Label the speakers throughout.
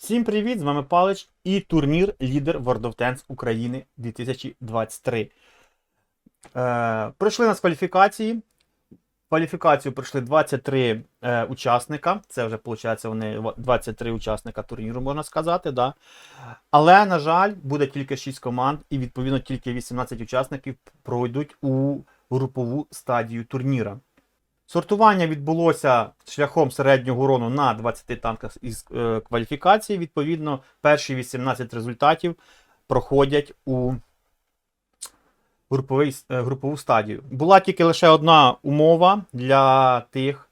Speaker 1: Всім привіт! З вами Палич і турнір Лідер World of Tanks України 2023. Е, пройшли нас кваліфікації. Кваліфікацію пройшли 23 е, учасника. Це вже, виходить, вони 23 учасника турніру, можна сказати. Да? Але, на жаль, буде тільки 6 команд, і відповідно тільки 18 учасників пройдуть у групову стадію турніра. Сортування відбулося шляхом середнього урону на 20 танках із е, кваліфікації. Відповідно, перші 18 результатів проходять у груповий, е, групову стадію. Була тільки лише одна умова для тих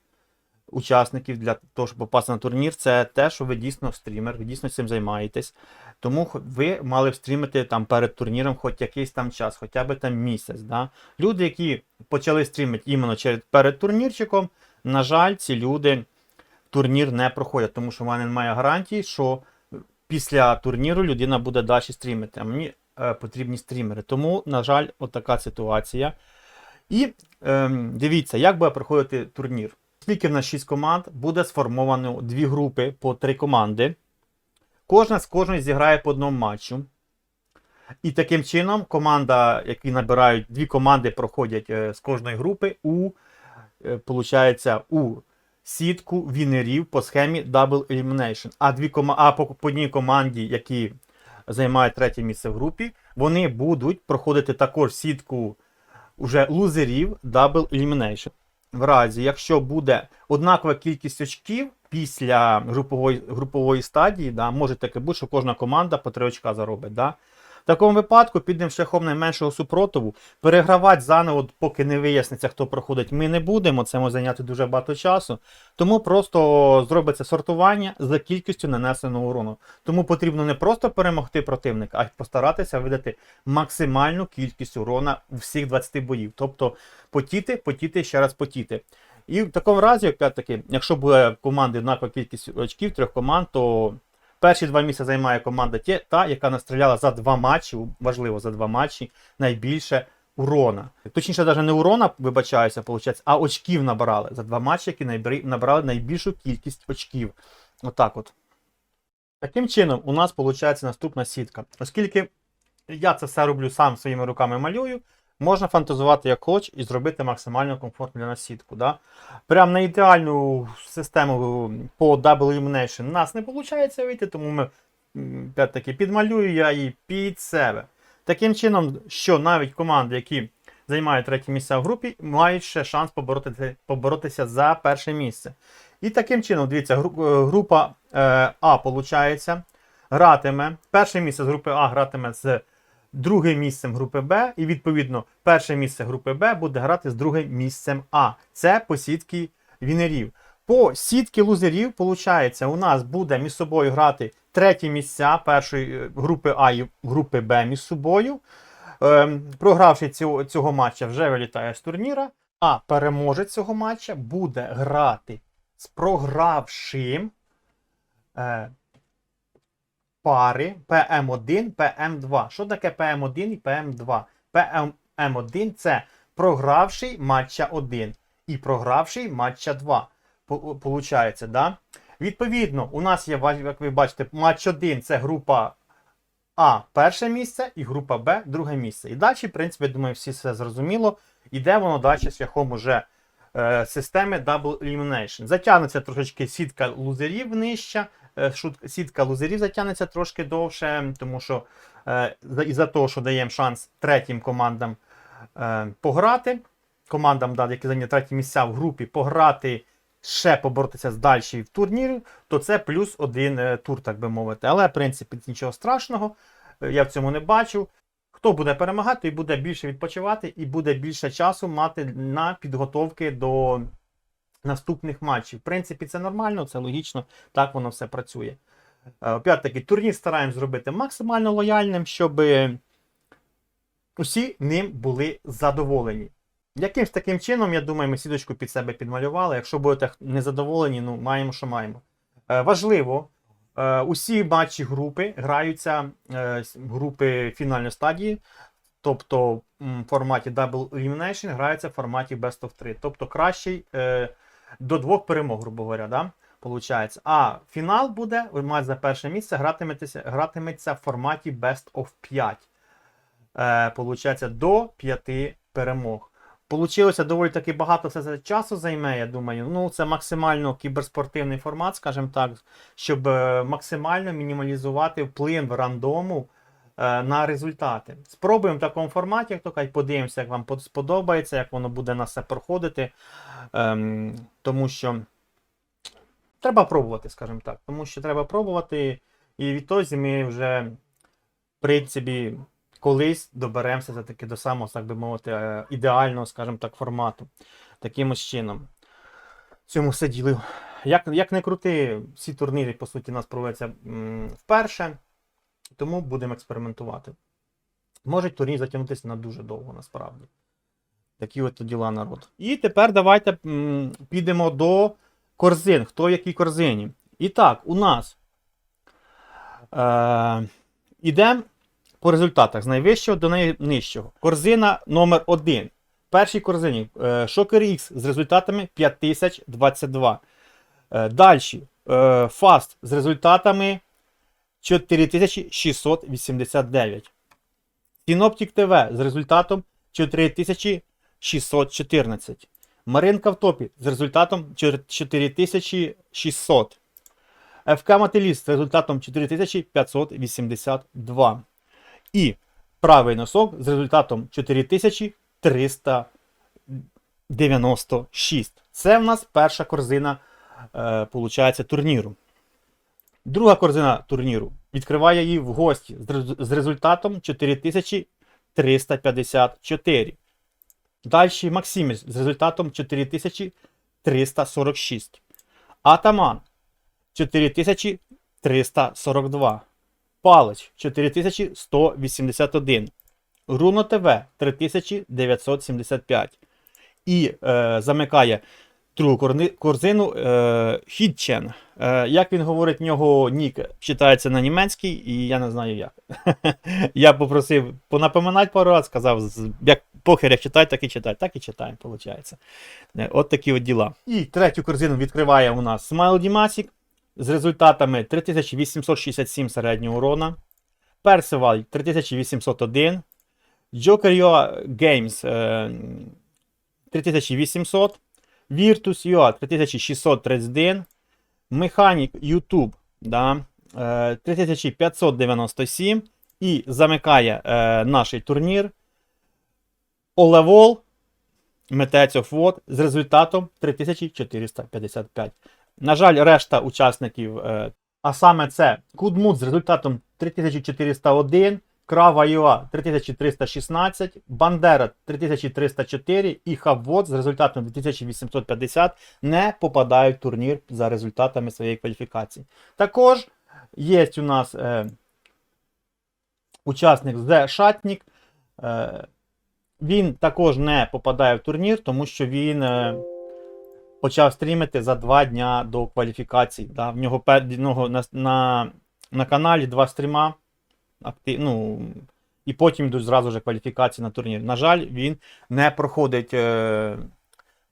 Speaker 1: учасників, для того, щоб попасти на турнір. Це те, що ви дійсно стрімер, ви дійсно цим займаєтесь. Тому ви мали б стрімити там перед турніром хоч якийсь там час, хоча б там місяць. Да? Люди, які почали стрімити іменно перед турнірчиком, на жаль, ці люди турнір не проходять, тому що в мене немає гарантії, що після турніру людина буде далі стрімити. А мені е, потрібні стрімери. Тому, на жаль, отака ситуація. І ем, дивіться, як буде проходити турнір. Оскільки в нас 6 команд, буде сформовано дві групи по три команди. Кожна з кожної зіграє по одному матчу. І таким чином команда, які набирають дві команди, проходять е, з кожної групи у, е, получається, у сітку вінерів по схемі Double Elimination. А, дві а по, по одній команді, які займають третє місце в групі, вони будуть проходити також сітку уже лузерів Double Elimination. В разі, якщо буде однакова кількість очків після групової, групової стадії, да, може таке бути, що кожна команда по 3 очка заробить. Да. В такому випадку підемо шляхом найменшого супротиву. Перегравати заново, поки не виясниться, хто проходить, ми не будемо. Це може зайняти дуже багато часу. Тому просто зробиться сортування за кількістю нанесеного урону. Тому потрібно не просто перемогти противника, а й постаратися видати максимальну кількість урона всіх 20 боїв. Тобто потіти, потіти, ще раз потіти. І в такому разі, опять-таки, якщо буде команди однакова кількість очків трьох команд, то перші два місця займає команда та, яка настріляла за два матчі, важливо за два матчі, найбільше урона. Точніше, навіть не урона, вибачаюся, виходить, а очків набрали за два матчі, які набрали найбільшу кількість очків. Отак от. Таким чином, у нас виходить наступна сітка. Оскільки я це все роблю сам своїми руками малюю, можна фантазувати як хоч і зробити максимально комфортну для нас сітку. Да? Прям на ідеальну систему по Double Elimination нас не виходить вийти, тому ми опять-таки підмалюю я її під себе. Таким чином, що навіть команди, які займають третє місце в групі, мають ще шанс поборотися, поборотися за перше місце. І таким чином, дивіться, е, група е, А, виходить, гратиме. Перше місце з групи А гратиме з другим місцем групи Б, і відповідно перше місце групи Б буде грати з другим місцем А. Це по сітки вінерів. По сітки лузерів, виходить, у нас буде між собою грати треті місця першої е, групи А і групи Б між собою. Ем, програвши цього, цього матча, вже вилітає з турніра. А переможець цього матча буде грати з програвшим е, пари PM1, PM2. Що таке PM1 і PM2? PM1 це програвший матча 1 і програвший матча 2. Получається, да? Відповідно, у нас є, як ви бачите, матч 1 це група А перше місце і група Б друге місце. І далі, в принципі, я думаю, всі все зрозуміло. Іде воно далі шляхом уже е, системи Double Elimination. Затягнеться трошечки сітка лузерів нижча, сітка лузерів затягнеться трошки довше, тому що е, за- із-за того, що даємо шанс третім командам е, пограти, командам, да, які зайняли треті місця в групі, пограти, ще поборотися з далі в турнірі, то це плюс один е, тур, так би мовити. Але, в принципі, нічого страшного, е, я в цьому не бачу. Хто буде перемагати, той буде більше відпочивати і буде більше часу мати на підготовки до наступних матчів. В принципі, це нормально, це логічно, так воно все працює. Е, Опять-таки, турнір стараємось зробити максимально лояльним, щоб усі ним були задоволені. Якимсь таким чином, я думаю, ми сіточку під себе підмалювали. Якщо будете незадоволені, ну маємо, що маємо. Е, важливо, е, усі матчі групи граються групи фінальної стадії. Тобто в форматі Double Elimination граються в форматі Best of 3. Тобто кращий до двох перемог, грубо говоря. Да? Получається. А фінал буде, матч за перше місце гратиметеся, гратиметься в форматі Best of 5. Е, получається, до 5 перемог. Получилося доволі таки багато все це часу займе, я думаю. Ну, це максимально кіберспортивний формат, скажімо так, щоб е, максимально мінімалізувати вплив рандому на результати. Спробуємо в такому форматі, як то кажуть, подивимося, як вам сподобається, як воно буде на все проходити. Ем, тому що треба пробувати, скажімо так. Тому що треба пробувати, і відтоді ми вже, в принципі, колись доберемося все-таки до самого, так би мовити, е, ідеального, скажімо так, формату. Таким ось чином. Цьому все діло. Як, як не крути, всі турніри, по суті, у нас проводяться вперше, тому будемо експериментувати. Може турнір затягнутися на дуже довго, насправді. Такі от діла народ. І тепер давайте м, підемо до корзин. Хто в якій корзині? І так, у нас е, ідемо по результатах з найвищого до найнижчого. Корзина номер 1. Першій корзині е, Shocker X з результатами 5022. Е, Далі е, Fast з результатами 4689. Synoptic TV з результатом 4614. Маринка в топі з результатом 4600. ФК Мателіст з результатом 4582. І правий носок з результатом 4396. Це в нас перша корзина е, турніру. Друга корзина турніру відкриває її в гості з результатом 4354. Далі Максимець з результатом 4346. Атаман 4342. Палич 4181. Руно ТВ 3975. І е, замикає другу корзину е, Хітчен. Е, як він говорить, в нього нік читається на німецький, і я не знаю як. я попросив понапоминати пару разів, сказав, як похер як читати, так і читати. Так і читаємо, виходить. Е, От такі от діла. І третю корзину відкриває у нас Smile Dimasik з результатами 3867 середнього урона. Percival 3801. Joker UA Games е, 3800. Virtus UA 3631. Mechanic YouTube да, е, 3597. І замикає е, наш турнір Олевол of What з результатом 3455. На жаль, решта учасників, е, а саме це Кудмут з результатом 3401, Крава Юа 3316, Бандера 3304 і Хаввод з результатом 2850 не попадають в турнір за результатами своєї кваліфікації. Також є у нас е, учасник The Шатнік. Е, він також не попадає в турнір, тому що він. Е, почав стрімити за два дня до кваліфікації. Да? В нього на, на, на каналі два стріма. Актив, ну, і потім йдуть зразу ж кваліфікації на турнір. На жаль, він не проходить е,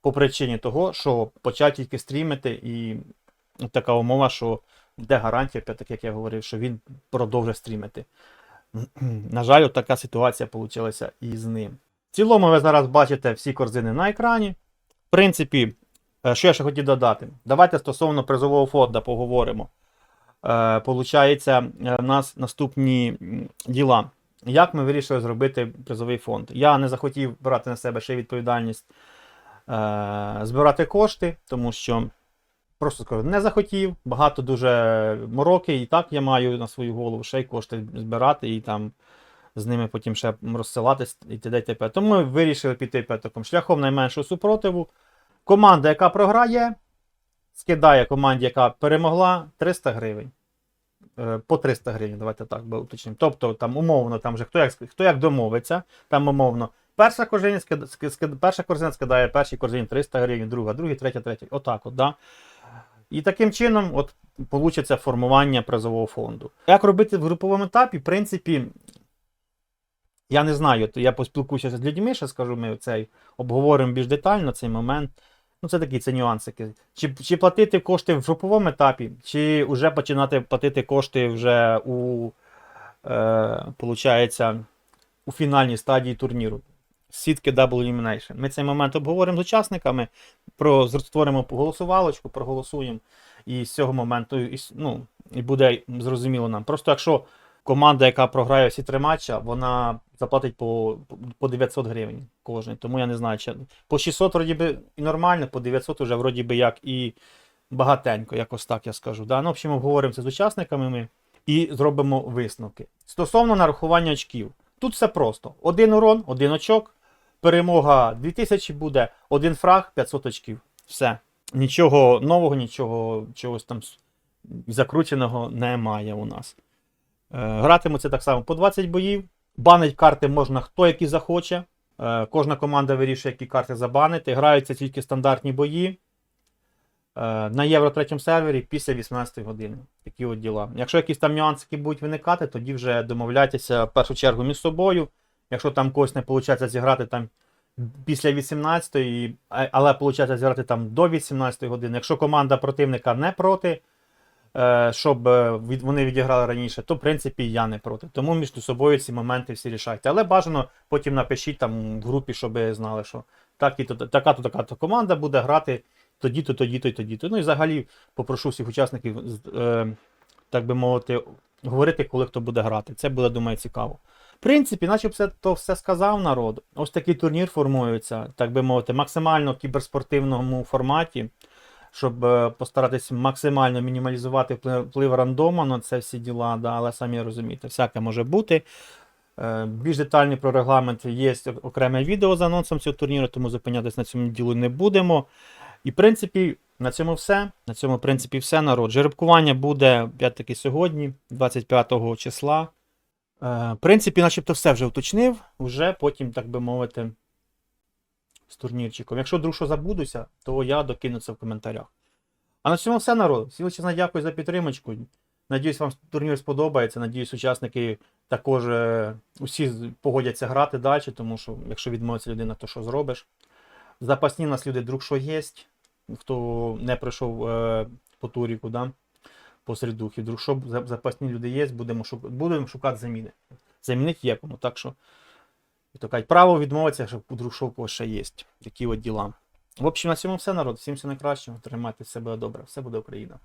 Speaker 1: по причині того, що почав тільки стрімити, і така умова, що де гарантія, так як я говорив, що він продовжить стрімити. На жаль, така ситуація вийшла і з ним. В цілому ви зараз бачите всі корзини на екрані. В принципі, Е, Що я ще хотів додати? Давайте стосовно призового фонду поговоримо. Е, Получається, е, в нас наступні діла. Як ми вирішили зробити призовий фонд? Я не захотів брати на себе ще відповідальність е, збирати кошти, тому що просто скажу, не захотів. Багато дуже мороки, і так я маю на свою голову ще й кошти збирати і там з ними потім ще розсилатись і т.д. і т.п. Тому ми вирішили піти по такому шляхом найменшого супротиву. Команда, яка програє, скидає команді, яка перемогла, 300 гривень. Е, По 300 гривень, давайте так би уточнимо. Тобто, там умовно, там вже хто як, хто як домовиться, там умовно. Перша корзина, перша корзина скидає першій корзині 300 гривень, друга, другий, третя, третя. Отак от, да? І таким чином от, получиться формування призового фонду. Як робити в груповому етапі, в принципі, я не знаю, я поспілкуюся з людьми, ще скажу, ми цей обговоримо більш детально цей момент. Ну, це такі це нюансики. Чи, чи платити кошти в груповому етапі, чи вже починати платити кошти вже у, е, получається, у фінальній стадії турніру. Сітки Double Elimination. Ми цей момент обговоримо з учасниками, про, створимо голосувалочку, проголосуємо. І з цього моменту і, ну, і буде зрозуміло нам. Просто якщо команда, яка програє всі три матча, вона заплатить по, по 900 гривень кожен. Тому я не знаю, чи по 600 вроді би і нормально, по 900 вже вроді би як і багатенько, якось так я скажу. Да? Ну, в общем, обговоримо це з учасниками ми і зробимо висновки. Стосовно нарахування очків, тут все просто: один урон, один очок, перемога 2000 буде, один фраг, 500 очків. Все. Нічого нового, нічого чогось там закрученого немає у нас. Е, Гратимуться так само по 20 боїв. Банить карти можна хто які захоче. Е, Кожна команда вирішує, які карти забанити. Граються тільки стандартні бої. Е, На Євро третьому сервері після 18 години. Такі от діла. Якщо якісь там нюанси будуть виникати, тоді вже домовляйтеся в першу чергу між собою. Якщо там когось не виходить зіграти там після 18-ї, але виходить зіграти там до 18 години. Якщо команда противника не проти, щоб е, вони відіграли раніше, то в принципі я не проти. Тому між собою ці моменти всі рішайте. Але бажано потім напишіть там в групі, щоб знали, що так і то, така то така то команда буде грати тоді-то, тоді-то і тоді-то. Ну і взагалі попрошу всіх учасників, е, так би мовити, говорити, коли хто буде грати. Це буде, думаю, цікаво. В принципі, наче все то все сказав народ. Ось такий турнір формується, так би мовити, максимально в кіберспортивному форматі, щоб е, постаратись максимально мінімалізувати вплив, рандома на це всі діла, да, але самі розумієте, всяке може бути. Е, Більш детальні про регламент є окреме відео з анонсом цього турніру, тому зупинятись на цьому ділу не будемо. І, в принципі, на цьому все. На цьому, в принципі, все народ. Жеребкування буде опять-таки сьогодні, 25 числа. Е, В принципі, начебто все вже уточнив, вже потім, так би мовити, з турнірчиком. Якщо вдруг що забудуся, то я докину це в коментарях. А на цьому все, народ. Всім величезно дякую за підтримочку. Надіюсь, вам турнір сподобається. Надіюсь, учасники також е, усі погодяться грати далі, тому що якщо відмовиться людина, то що зробиш? Запасні нас люди, друг, що є, хто не пройшов е, по туріку, да? по середухі. Вдруг що запасні люди є, будемо, шук... будемо шукати заміни. Замінити є кому, так що і то кажуть, право відмовитися, якщо вдруг що у когось ще є. Такі от діла. В общем, на цьому все, народ. Всім все найкращого. Тримайте себе добре. Все буде Україна.